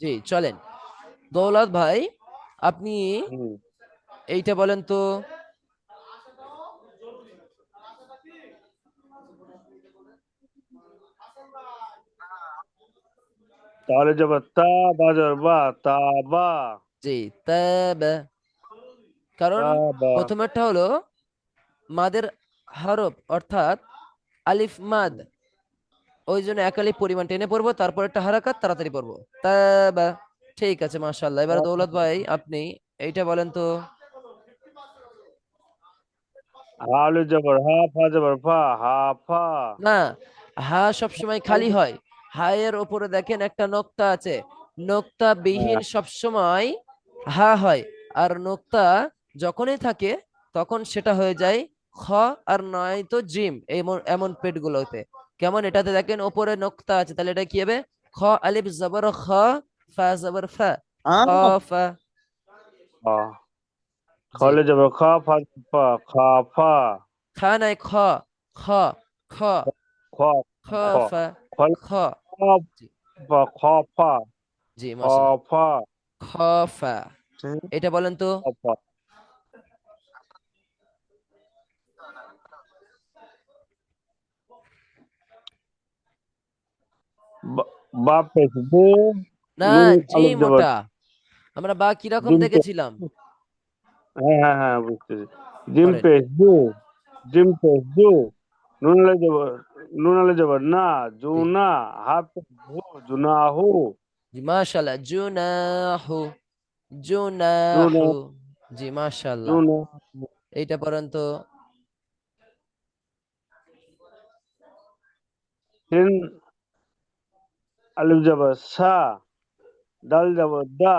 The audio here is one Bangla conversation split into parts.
জি চলেন। দৌলত ভাই আপনি এইটা বলেন তো। তাহলে যাব তা বাজার বা তা বা। জি তাবা কারণ প্রথমেরটা হলো মাদের হরফ অর্থাৎ আলিফ মাদ। ওই জন্য এক আলিফ পরিমাণ টেনে পড়ব তারপর একটা হারাকাত তাড়াতাড়ি পড়ব। তাবা ঠিক আছে মাশাআল্লাহ। এবার দৌলত ভাই আপনি এইটা বলেন তো। হালু জবর হা ফা জবর ফা হা ফা। না হা সবসময় খালি হয়। হায়ের ওপরে দেখেন একটা নোক্তা আছে। নোক্তা বিহীন সবসময় হা হয়। আর নোক্তা যখনই থাকে তখন সেটা হয়ে যায় খ আর নয় তো জিম এমন এমন পেটগুলোতে। কেমন? এটাতে দেখেন ওপরে নোক্তা আছে তাহলে এটা কি হবে? খ আলিফ জবর খ ফা জবর ফা। খ ফা। খা। খালে জবর খা ফা ফা খা ফা। খা নাই খ খ খ। খ খ ফা খালে খ ফা খ ফা। জি খ মাশাআল্লাহ ফা। খ ফা। এটা বলেন তো। বা- দু না জি মোটা। আমরা বা কীরকম দেখেছিলাম? হ্যাঁ হ্যাঁ হ্যাঁ বুঝতেছি জিম দু। জিম পেস দু। নুন আলে জবর নুন আলে জবর না জুনা হু। জি মাশাআল্লাহ জুনাহু জুনাহু জি মাশাআল্লাহ। এইটা পড়েন তো সিন আলিফ জবর সা দাল জবর দা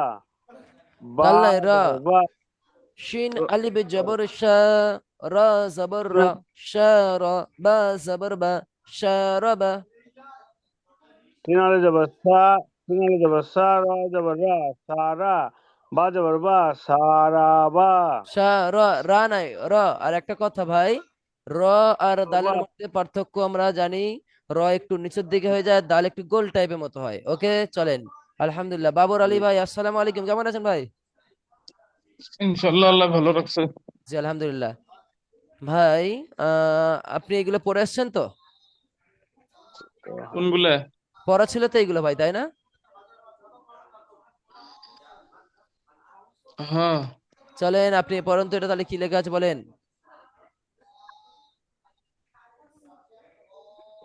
বা রা। বা। শিন আলিফ জবর শা রা জবর রা শা রা বা জবর বা শারাবা সিন আলে জবর সা সিন আলে জবর সা রা জবর রা সারা বা জবর বা সারা বা। শা রা রা নাই র। আর একটা কথা ভাই র আর দালের মধ্যে পার্থক্য আমরা জানি র একটু নিচের দিকে হয়ে যায় দাল একটু গোল টাইপের মতো হয়। ওকে চলেন। আলহামদুলিল্লাহ। বাবর আলী ভাই আসসালামু আলাইকুম। কেমন আছেন ভাই? আল্লাহ ভালো রাখছে। জি আলহামদুলিল্লাহ। ভাই আপনি এগুলো পড়ে আসছেন তো? কোনগুলা? পড়া ছিল তো এগুলো ভাই তাই না? হ্যাঁ। চলেন আপনি পড়েন তো এটা তাহলে কি লেখা আছে বলেন?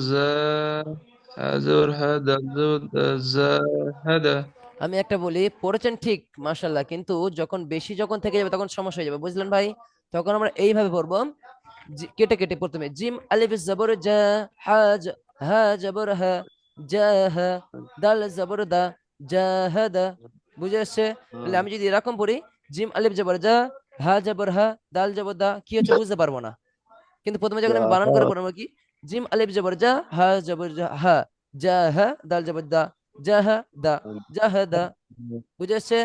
জা হা জবর হা দাল জবর দা জা হাদা আমি একটা বলি, পড়েছেন ঠিক, মাশাআল্লাহ, কিন্তু যখন বেশি যখন থেকে যাবে তখন সমস্যা হয়ে যাবে, বুঝলেন ভাই? তখন আমরা এইভাবে পড়ব কেটে কেটে প্রথমে জিম, আলিফ, জবর, জা, হা, জ- হা, জবর, হা, জা, হা, দাল, জবর, দা জাহাদা বুঝে আসছে? তাহলে আমি যদি এরকম পড়ি, জিম, আলিফ, জবর, জা, হা, জবর, হা, দাল, জবর, দা, কি হচ্ছে বুঝতে পারব না। কিন্তু প্রথমে যখন আমি বানান করে পড়ব কি? জিম আলিফ জবর জা হা জবর জা হা জা হা দাল জবর দা জাহা দা জাহাদা বুঝে আসছে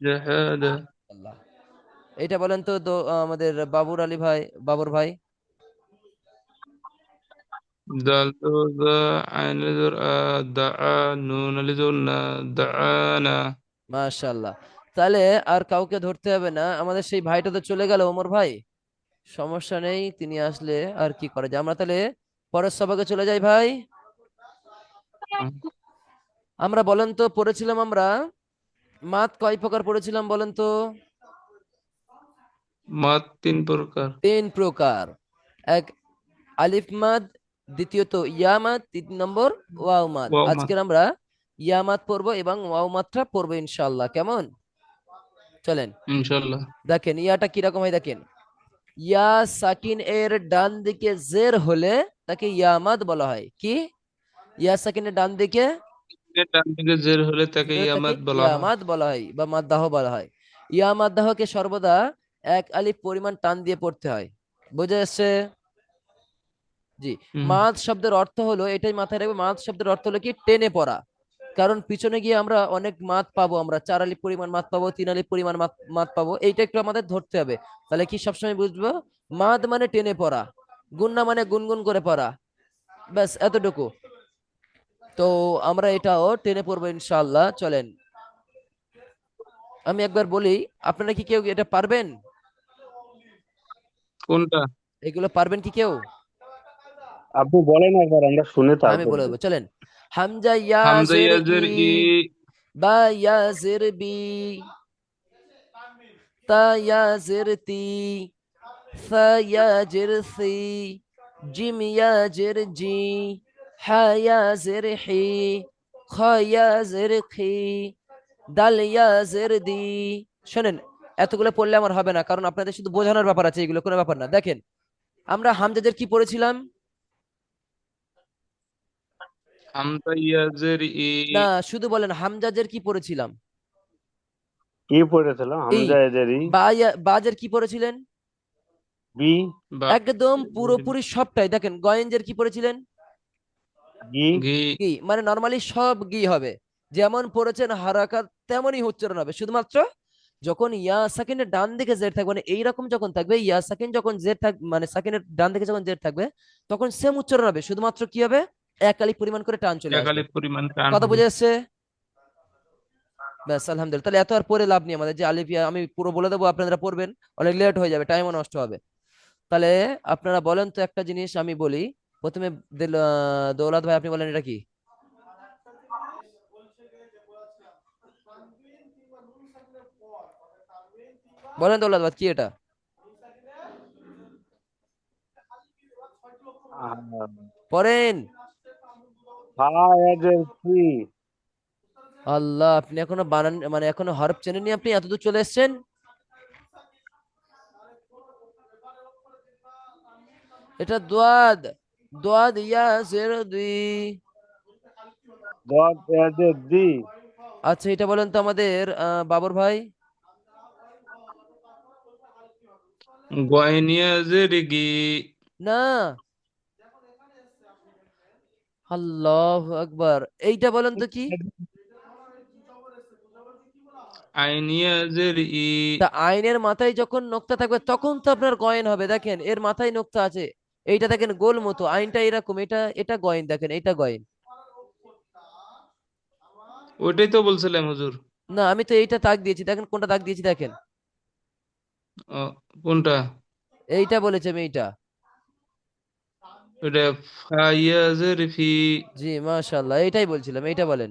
জাহাদা আল্লাহ। এটা বলেন তো আমাদের বাবুর আলী ভাই বাবুর ভাই। দাল জবর দা আইন আলিফ জবর আ দা আ নুন আলিফ জবর না দা না। মাশাআল্লাহ। তাহলে আর কাউকে ধরতে হবে না। আমাদের সেই ভাইটা তো চলে গেল ওমর ভাই। সমস্যা নেই তিনি আসলে আর কি করা যায়? আমরা তাহলে পরের সভাকে চলে যাই ভাই। আমরা বলেন তো পড়েছিলাম আমরা। মাত কয় প্রকার পড়েছিলাম বলেন তো? মাত তিন প্রকার। তিন প্রকার। এক আলিফ মাদ দ্বিতীয়ত ইয়া মাদ তিন নম্বর ওয়াও মাদ। আজকের আমরা ইয়া মাদ পড়ব এবং ওয়াও মাদটা পড়ব ইনশাআল্লাহ। কেমন? চলেন। ইনশাল্লাহ দেখেন ইয়াটা কীরকম হয় দেখেন। ইয়া সাকিন এর ডান দিকে জের হলে তাকে ইয়ামাদ বলা হয়। কি? ইয়া সাকিনের ডান দিকে? ডান দিকে জের হলে তাকে জের বলা হয়। ইয়ামাদ বলা হয় বা মাদ্দাহ বলা হয়। ইয়ামাদ্দাহকে সর্বদা এক আলিফ পরিমাণ টান দিয়ে পড়তে হয়। বুঝে এসছে জি। মাদ শব্দের অর্থ হলো এটাই মাথায় রাখবে মাদ শব্দের অর্থ হলো কি? টেনে পড়া। কারণ পিছনে গিয়ে আমরা অনেক মাত পাবো আমরা চার আলিফ পরিমাণ মাত পাবো তিন আলিফ পরিমাণ মাত পাবো এইটা একটু আমাদের ধরতে হবে। তাহলে কি সবসময় বুঝব? মাদ মানে টেনে পড়া গুন্না মানে গুনগুন করে পড়া ব্যাস এতটুকু। তো আমরা এটাও টেনে পড়ব ইনশাআল্লাহ চলেন। আমি একবার বলি আপনারা কি কেউ এটা পারবেন? কোনটা? এগুলো পারবেন কি কেউ? আপনি বলেন একবার আমরা শুনে আমি বলে দেবো চলেন। হামজা ইয়া হামজা ইয়াজির ই বা ইয়াজির বি তা ইয়াজির তি সা ইয়াজির সি জিম ইয়াজির জি হা ইয়াজির হি খ ইয়াজির খি দাল ইয়াজির দি। শোনেন এতগুলো পড়লে আমার হবে না কারণ আপনাদের শুধু বোঝানোর ব্যাপার আছে এগুলো কোনো ব্যাপার না। দেখেন আমরা হামজাদের কি পড়েছিলাম? হামজা ইয়াজের ই না শুধু বলেন হামজাজের কি পড়েছিলাম? কি পড়েছিলাম? বাজের কি পড়েছিলেন? বি। একদম পুরোপুরি সবটাই। দেখেন গয়েঞ্জের কি পড়েছিলেন? গি। মানে নর্মালি সব গি হবে। যেমন পড়েছেন হারাকাত তেমনই উচ্চারণ হবে। শুধুমাত্র যখন ইয়া সাকিনের ডান দিকে জের থাকবে মানে এইরকম যখন থাকবে ইয়া সাকিন যখন জের থাক মানে সাকিনের ডান দিকে যখন জের থাকবে তখন সেম উচ্চারণ হবে। শুধুমাত্র কি হবে? এক পরিমাণ করে টান চলে আসবে। পরিমাণ টান কথা। বুঝে আসছে ব্যাস আলহামদুলিল্লাহ। তাহলে এত আর পরে লাভ নেই আমাদের। যে আলিফিয়া আমি পুরো বলে দেবো আপনারা পড়বেন। অনেক লেট হয়ে যাবে টাইমও নষ্ট হবে। তাহলে আপনারা বলেন তো একটা জিনিস আমি বলি। প্রথমে দৌলত ভাই আপনি বলেন এটা কি? বলেন দৌলত ভাই কি এটা? পড়েন। হায়াজের সি আল্লাহ আপনি এখনও বানান মানে এখনও হরফ চেনেননি আপনি? এতদূর চলে এসেছেন? এটা দোয়াদ দোয়াদ ইয়া জের দুই। দত ইয়াজের দি আচ্ছা এটা বলেন তো আমাদের আহ, বাবর ভাই। গয়ন ইয়াজের গি। না। আল্লাহ আকবার। এইটা বলেন তো কি? আইনের মাথায় যখন নোক্তা থাকবে তখন তো আপনার গয়েন হবে। দেখেন এর মাথায় নোক্তা আছে। এইটা দেখেন গোল মতো আইনটা এরকম এটা এটা গয়েন দেখেন এটা গয়েন। ওইটাই তো বলছিলাম হুজুর। না আমি তো এইটা দাগ দিয়েছি। দেখেন কোনটা দাগ দিয়েছি দেখেন। কোনটা? এইটা বলেছে আমি এইটা। ওটা ফাইয়াজের ফি জি মাশাআল্লাহ এইটাই বলছিলাম এইটা বলেন।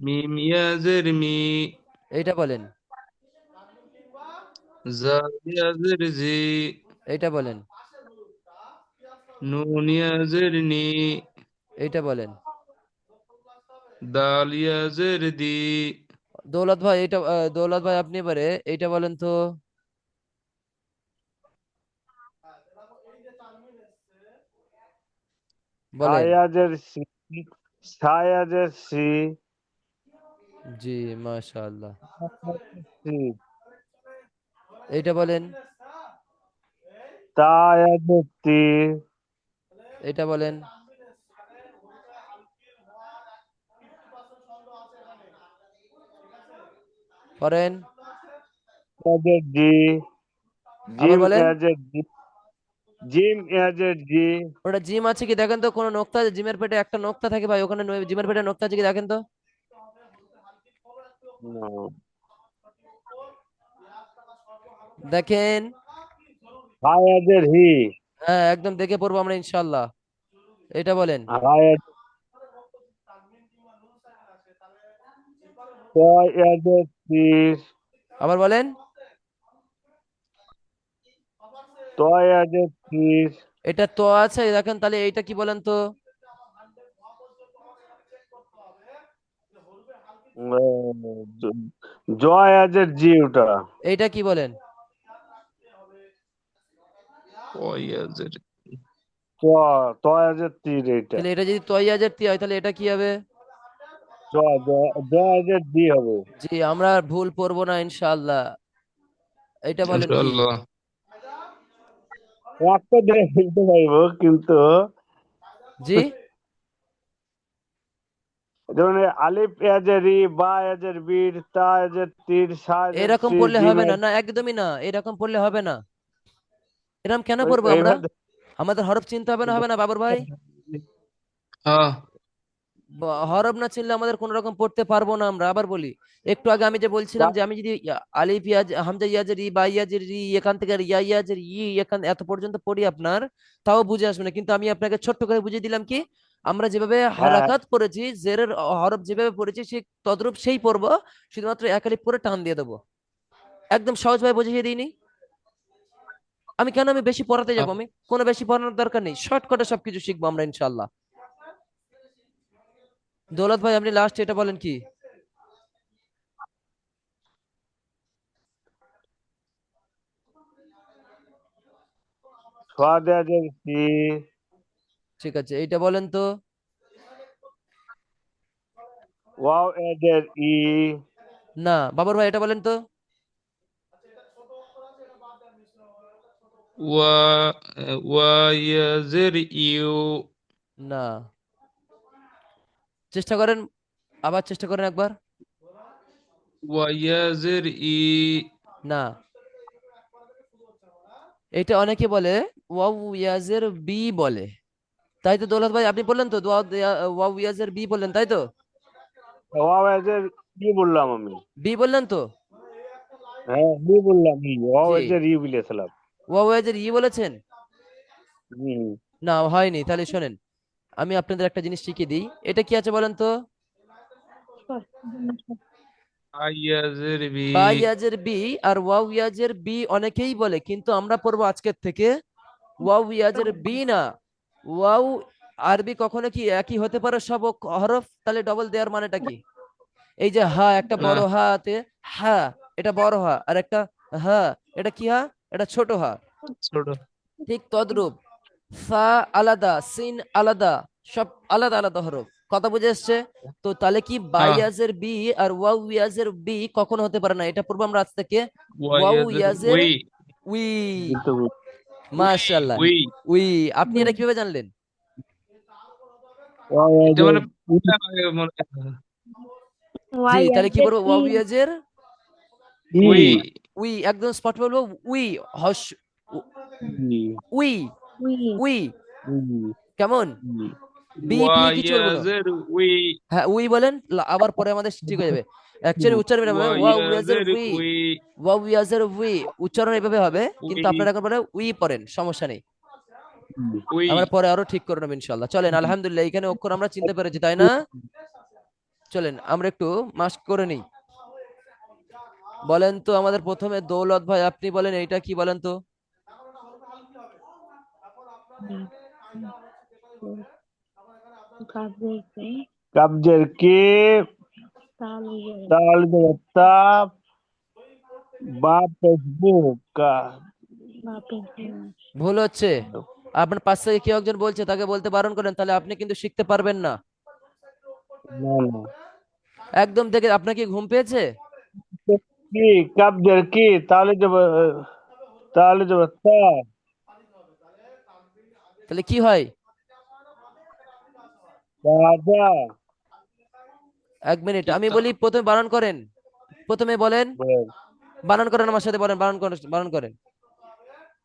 মিম ইয়াজের মি। এইটা বলেন। জাল ইয়াজের জি। এইটা বলেন। নুন ইয়াজের নি। এইটা বলেন। দাল ইয়াজের দি। দৌলত ভাই এটা দৌলত ভাই আপনি এবারে এইটা বলেন তো। বলেন। হায়াজের সি সায়াজের সি। জি মাশাআল্লাহ। সি। এইটা বলেন। তায়াজের তি এইটা বলেন। পড়েন। ইয়াজের জি আবার জিম জি ওটা জিম আছে কি দেখেন তো? কোনো নোক্তা জিমের পেটে একটা নোক্তা থাকে ভাই ওখানে জিমের পেটে নোক্তা আছে কি দেখেন তো। দেখেন। হি। হ্যাঁ একদম দেখে পড়ব আমরা ইনশাল্লাহ এটা বলেন। আবার বলেন। এটা তো আছে দেখেন তাহলে এইটা কি বলেন তো? জয়াজের জি ওটা এইটা কি বলেন? ওয়াইয়াজের ত তয়াজের তীর এইটা। তাহলে এটা যদি তয়াজের তি হয় তাহলে এটা কি হবে? জ জয়াজের হবে। জি আমরা আর ভুল পড়ব না ইনশাআল্লাহ। এটা বলেন ইনশাআল্লাহ। একটা দিয়ে ফেলতে পারব কিন্তু জি? যেমন আলিফ এজারি বা এজের বীর তা এজের তীর সা এরকম পড়লে হবে না। না একদমই না। এরকম পড়লে হবে না। এরকম কেন পড়ব আমরা? আমাদের হরফ চিনতে হবে না হবে না বাবর ভাই? হ্যাঁ। ব- হরফ না চিনলে আমাদের কোন রকম পড়তে পারব না আমরা। আবার বলি একটু আগে আমি যে বলছিলাম যে আমি যদি আলিফ ইয়াজ হামজা ইয়াজের ই বা ইয়াজের ই এখান থেকে ইয়া ইয়াজের ই এখান এত পর্যন্ত পড়ি আপনার তাও বুঝে আসবে না। কিন্তু আমি আপনাকে ছোট্ট করে বুঝিয়ে দিলাম কি আমরা যেভাবে হারাকাত পড়েছি জেরের হরফ যেভাবে পড়েছি সেই তদ্রূপ সেই পড়ব শুধুমাত্র এক আলিফ পরে টান দিয়ে দেবো। একদম সহজভাবে বুঝিয়ে দিইনি? আমি কেন আমি বেশি পড়াতে যাব আমি? কোনো বেশি পড়ানোর দরকার নেই। শর্টকাটে সবকিছু শিখব আমরা ইনশাল্লাহ দৌলত ভাই আপনি লাস্ট এটা বলেন কি? ঠিক আছে এইটা বলেন তো। ওয়াও ই। না বাবর ভাই এটা বলেন তো। ওয়া ওয়াইয়াজের ইউ। না। চেষ্টা করেন আবার চেষ্টা করেন একবার। ওয়াইয়াজের ই না। এটা অনেকে বলে ওয়াও ইয়াজের বি বলে। তাই তো দৌলত ভাই আপনি বললেন তো ইয়াজের বি বললেন তাই তো? ওয়াও এজের ই বললাম আমি। বি বললেন তো? হ্যাঁ ই বললাম। এজের ই বলেছিলাম। ওয়াও ইয়াজের ই বলেছেন? হুম। না হয়নি তাহলে শোনেন। আমি আপনাদের একটা জিনিস শিখিয়ে দিই। এটা কি আছে বলেন তো? ইয়াজের বি। আর ওয়াও ইয়াজের বি অনেকেই বলে কিন্তু আমরা পড়ব আজকের থেকে ওয়াও ইয়াজের বি না। ওয়াও আরবি কখনো কি একই হতে পারে সব হরফ? তাহলে ডবল দেওয়ার মানেটা কি? এই যে হা একটা বড় হা হাতে হা এটা বড় হা আর একটা হা এটা কি হা? এটা ছোট হা। ছোট। ঠিক তদ্রূপ। ফা আলাদা সিন আলাদা সব আলাদা আলাদা হরফ। কথা বুঝে এসছে? তো তাহলে কি বাইয়াজের বি আর ওয়াও ইয়াজের বি কখনো হতে পারে না? এটা পূর্ব আমরা আজ থেকে। ওয়াইয়াজের ইয়াজের উই। মাশাআল্লাহ। উই। উই। আপনি এটা কীভাবে জানলেন? মানে তাহলে কি বলব? ওয়াও ইয়াজের উই। উই। একদম স্পট বলব উই। হস উই। উই। কেমন? উই। হ্যাঁ উই বলেন আবার পরে আমাদের ঠিক হয়ে যাবে। অ্যাকচুয়ালি উচ্চারণ উই উচ্চারণ এভাবে হবে কিন্তু আপনারা এখন পরে উই পড়েন সমস্যা নেই। আমরা পরে আরও ঠিক করে নেব ইনশাল্লাহ চলেন আলহামদুলিল্লাহ এখানে অক্ষর আমরা চিনতে পেরেছি তাই না? চলেন আমরা একটু মাস্ক করে নিই। বলেন তো আমাদের প্রথমে দৌলত ভাই আপনি বলেন এইটা কি বলেন তো? কাবজের কে তাল দেবতা বা ফেসবুক ভুল হচ্ছে। আপনার পাশ থেকে কেউ একজন বলছে তাকে বলতে বারণ করেন তাহলে আপনি কিন্তু শিখতে পারবেন না। একদম দেখে আপনার কি ঘুম পেয়েছে? কি? কাবজের কি তাহলে তাহলে তাহলে কি হয়? এক মিনিট আমি বলি প্রথমে বারণ করেন। প্রথমে বলেন। বানান করেন আমার সাথে বলেন বারণ করেন বারণ করেন।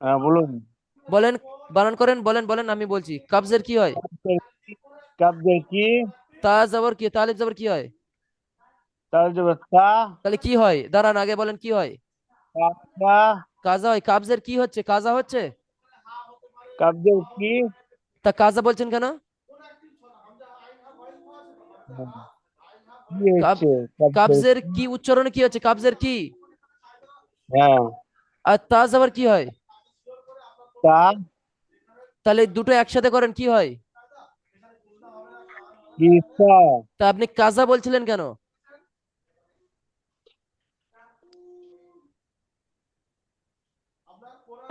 হ্যাঁ বলুন। বলেন বারণ করেন বলেন বলেন আমি বলছি কাবজের কি হয়? কাবজের কি? তা জবর কি তালিব জবর কি হয়? তাহলে তা। তাহলে কি হয়? দাঁড়ান আগে বলেন কি হয়? কাজা হয় কাবজের কি হচ্ছে? কাজা হচ্ছে? কাবজের কি? তা কাজা বলছেন কেন? কাবজের কি? উচ্চারণে কি হচ্ছে কাবজের কি? হ্যাঁ। আর তা জবর কি হয়? তা তাহলে দুটো একসাথে করেন কি হয়? তা আপনি কাজা বলছিলেন কেন?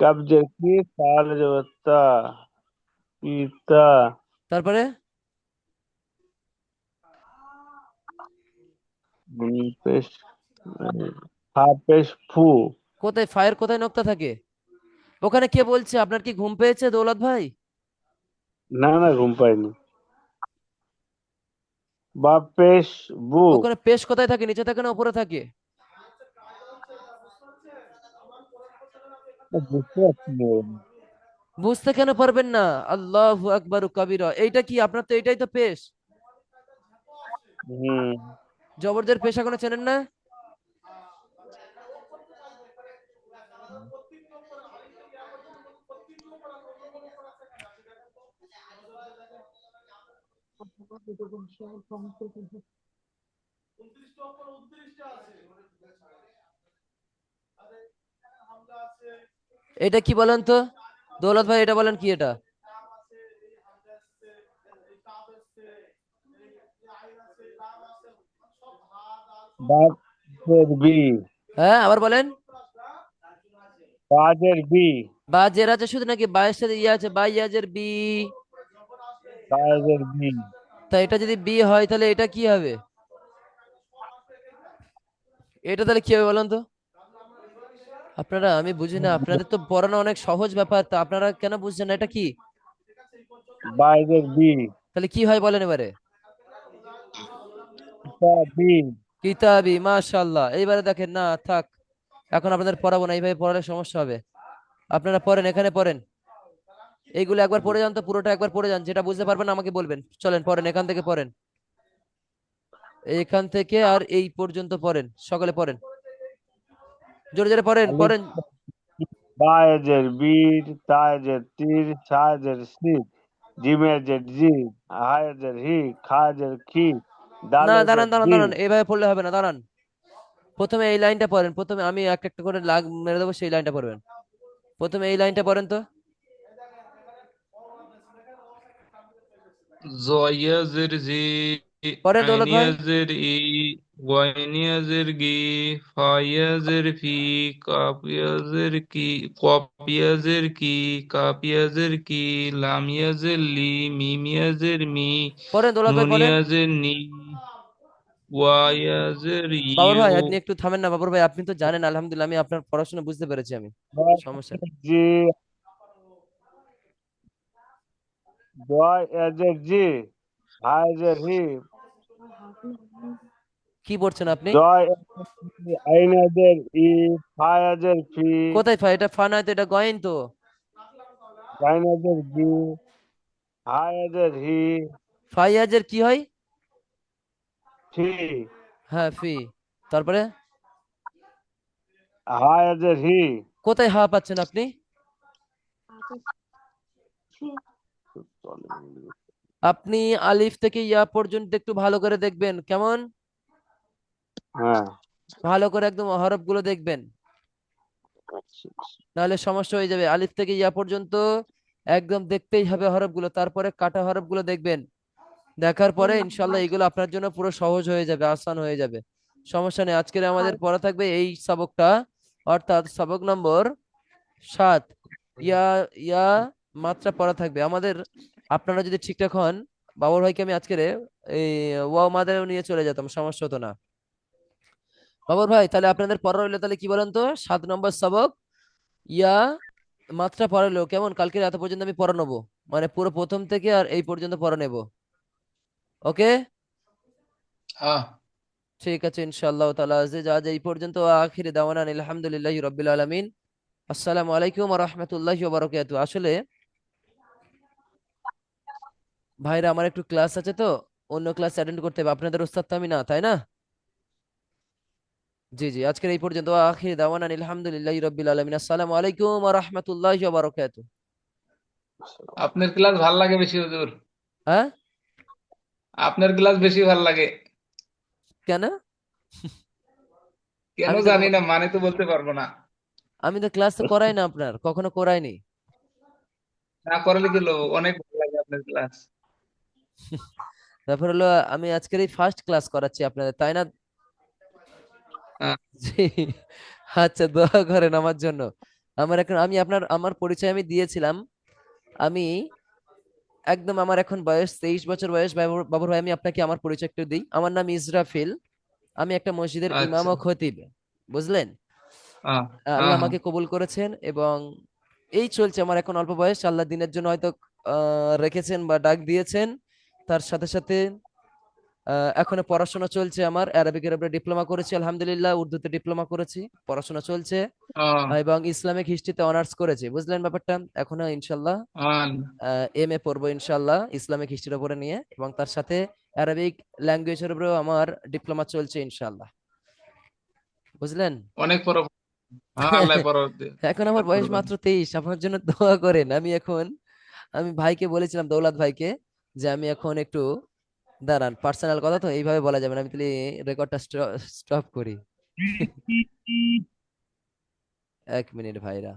কাবজের কি তাহলে যাব পিতা। তারপরে? উম, পেশ ফা পেশ ফু। কোথায়? ফায়ের কোথায় নোক্তা থাকে? ওখানে কে বলছে? আপনার কি ঘুম পেয়েছে দৌলত ভাই? না না ঘুম পাইনি। বা পেশ বু। ওখানে পেশ কোথায় থাকে? নিচে থাকে না উপরে থাকে? বুঝতে পারছি না বুঝতে কেন পারবেন না? আল্লাহ আকবার কাবিরা। এইটা কি? আপনার তো এটাই তো পেশ। হুম। জবরদের পেশা এখনও চেনেন না? এটা কি বলেন তো? দৌলত ভাই এটা বলেন কি এটা? হ্যাঁ আবার বলেন। বাজের বি। বা জের আছে শুধু নাকি বায়ের সাথে ইয়ে আছে? বা ইয়াজের বি। বাজের বি। তা এটা যদি বি হয় তাহলে এটা কি হবে? এটা তাহলে কি হবে বলেন তো? আপনারা আমি বুঝি না আপনাদের তো পড়ানো অনেক সহজ ব্যাপার তো আপনারা কেন বুঝছেন না এটা কি? বাজের বি তাহলে কি হয় বলেন এবারে? কিতাবি মাশাআল্লাহ। এইবারে দেখেন না থাক এখন আপনাদের পড়াবো না এইভাবে পড়ালে সমস্যা হবে। আপনারা পড়েন এখানে পড়েন। এইগুলো একবার পড়ে যান তো পুরোটা একবার পড়ে যান যেটা বুঝতে পারবেন আমাকে বলবেন। চলেন পড়েন এখান থেকে পড়েন। এইখান থেকে আর এই পর্যন্ত পড়েন সকলে পড়েন। জোরে জোরে পড়েন পড়েন। বাজের বীর তাজের তীর সাজের সির জিমের জের জি হায়ের হি খাজের খি না দাঁড়ান দাঁড়ান দাঁড়ান এইভাবে পড়লে হবে না দাঁড়ান। প্রথমে এই লাইনটা পড়েন প্রথমে আমি এক একটা করে লাগ মেরে দেবো সেই লাইনটা পড়বেন। প্রথমে এই লাইনটা পড়েন তো। জয়া জের জি পড়েন দৌলত ভাই আইনিয়া জের ই ওয়াইনিয়া জের গি ফাইয়া জের ফি কাপিয়া জের কি কপিয়া জের কি কাপিয়া জের কি লামিয়া জের লি মিমিয়া জের মি দৌলত ভাই পড়েন নুনিয়া জের নি ওয়াইয়া জের বাবর ভাই আপনি একটু থামেন না বাবর ভাই আপনি তো জানেন আলহামদুলিল্লাহ আমি আপনার পড়াশোনা বুঝতে পেরেছি আমি। সমস্যা নেই। জি জয়ের জি হি কি পড়ছেন আপনি? কোথায় ফা এটা ফা নয় তো এটা গয়েন তো। ফাইয়াজের কি হয়? হ্যাঁ ফি। তারপরে? হায়াদের হি। কোথায় হা পাচ্ছেন আপনি? আপনি আলিফ থেকে ইয়া পর্যন্ত একটু ভালো করে দেখবেন কেমন? হ্যাঁ। ভালো করে একদম হরফগুলো দেখবেন। নাহলে সমস্যা হয়ে যাবে আলিফ থেকে ইয়া পর্যন্ত একদম দেখতেই হবে হরফগুলো তারপরে কাটা হরফগুলো দেখবেন। দেখার পরে ইনশাল্লাহ এগুলো আপনার জন্য পুরো সহজ হয়ে যাবে আসান হয়ে যাবে। সমস্যা নেই আজকের আমাদের পড়া থাকবে এই সবকটা অর্থাৎ সবক নম্বর সাত। ইয়া ইয়া মাত্রা পড়া থাকবে। আমাদের আপনারা যদি ঠিকঠাক হন বাবর ভাইকে আমি আজকের এই ওয়াও মাদারেও নিয়ে চলে যেতাম সমস্যা হতো না। বাবর ভাই তাহলে আপনাদের পড়া রইল তাহলে কি বলেন তো? সাত নম্বর সবক ইয়া মাত্রা পড়া রইল কেমন? কালকে রাত পর্যন্ত আমি পড়া নেব? মানে পুরো প্রথম থেকে আর এই পর্যন্ত পড়া নেব। ওকে? হ্যাঁ ঠিক আছে ইনশাআল্লাহ তাআলা আজ আজ এই পর্যন্ত আখিরে দাওয়ানা আলহামদুলিল্লাহি রাব্বিল আলামিন। আসসালামু আলাইকুম ওয়া রাহমাতুল্লাহি ওয়া বারাকাতুহু। আসলে ভাইরা আমার একটু ক্লাস আছে তো অন্য ক্লাস অ্যাটেন্ড করতে হবে। আপনাদের ওস্তাদ তো আমি না তাই না? জি জি আজকের এই পর্যন্ত। আখির দাওয়ানা আলহামদুলিল্লাহ রাব্বিল আলামিন। আসসালামু আলাইকুম রাহমাতুল্লাহি ওয়া আপনার ক্লাস ভালো লাগে বেশি হুজুর? হ্যাঁ? আপনার ক্লাস বেশি ভালো লাগে। কেন? কেন জানি না মানে তো বলতে পারব না। আমি তো ক্লাস তো করাই না আপনার কখনো করাইনি। না করলে কি অনেক ভালো লাগে আপনার ক্লাস ব্যাপার হলো আমি আজকের এই ফার্স্ট ক্লাস করাচ্ছি আপনাদের তাই না? হ্যাঁ। জি। আচ্ছা দোয়া করেন আমার জন্য। আমার এখন আমি আপনার আমার পরিচয় আমি দিয়েছিলাম। আমি একদম আমার এখন বয়স তেইশ বছর বয়স বাবর ভাই আমি আপনাকে আমার পরিচয় একটু দিই। আমার নাম ইসরাফিল। আমি একটা মসজিদের ইমাম ও আচ্ছা খতিব বুঝলেন? আহ, আল্লাহ হ্যাঁ হ্যাঁ। আমাকে কবুল করেছেন এবং এই চলছে। আমার এখন অল্প বয়স আল্লাহ দিনের জন্য হয়তো আহ, রেখেছেন বা ডাক দিয়েছেন। তার সাথে সাথে এখনও পড়াশোনা চলছে আমার অ্যারাবিকের উপরে ডিপ্লোমা করেছি আলহামদুলিল্লাহ উর্দুতে ডিপ্লোমা করেছি পড়াশোনা চলছে এবং ইসলামিক হিস্ট্রিতে অনার্স করেছি বুঝলেন ব্যাপারটা? এখনও ইনশাল্লাহ এম এ পড়ব ইনশাল্লাহ ইসলামিক হিস্ট্রির উপরে নিয়ে এবং তার সাথে অ্যারাবিক ল্যাঙ্গুয়েজের উপরেও আমার ডিপ্লোমা চলছে ইনশাল্লাহ বুঝলেন? অনেক হ্যাঁ এখন আমার বয়স মাত্র তেইশ আপনার জন্য দোয়া করেন আমি এখন আমি ভাইকে বলেছিলাম দৌলত ভাইকে যে আমি এখন একটু দাঁড়ান পার্সোনাল কথা তো এইভাবে বলা যাবে না আমি তাহলে রেকর্ডটা স্টপ করি। এক মিনিট ভাইরা।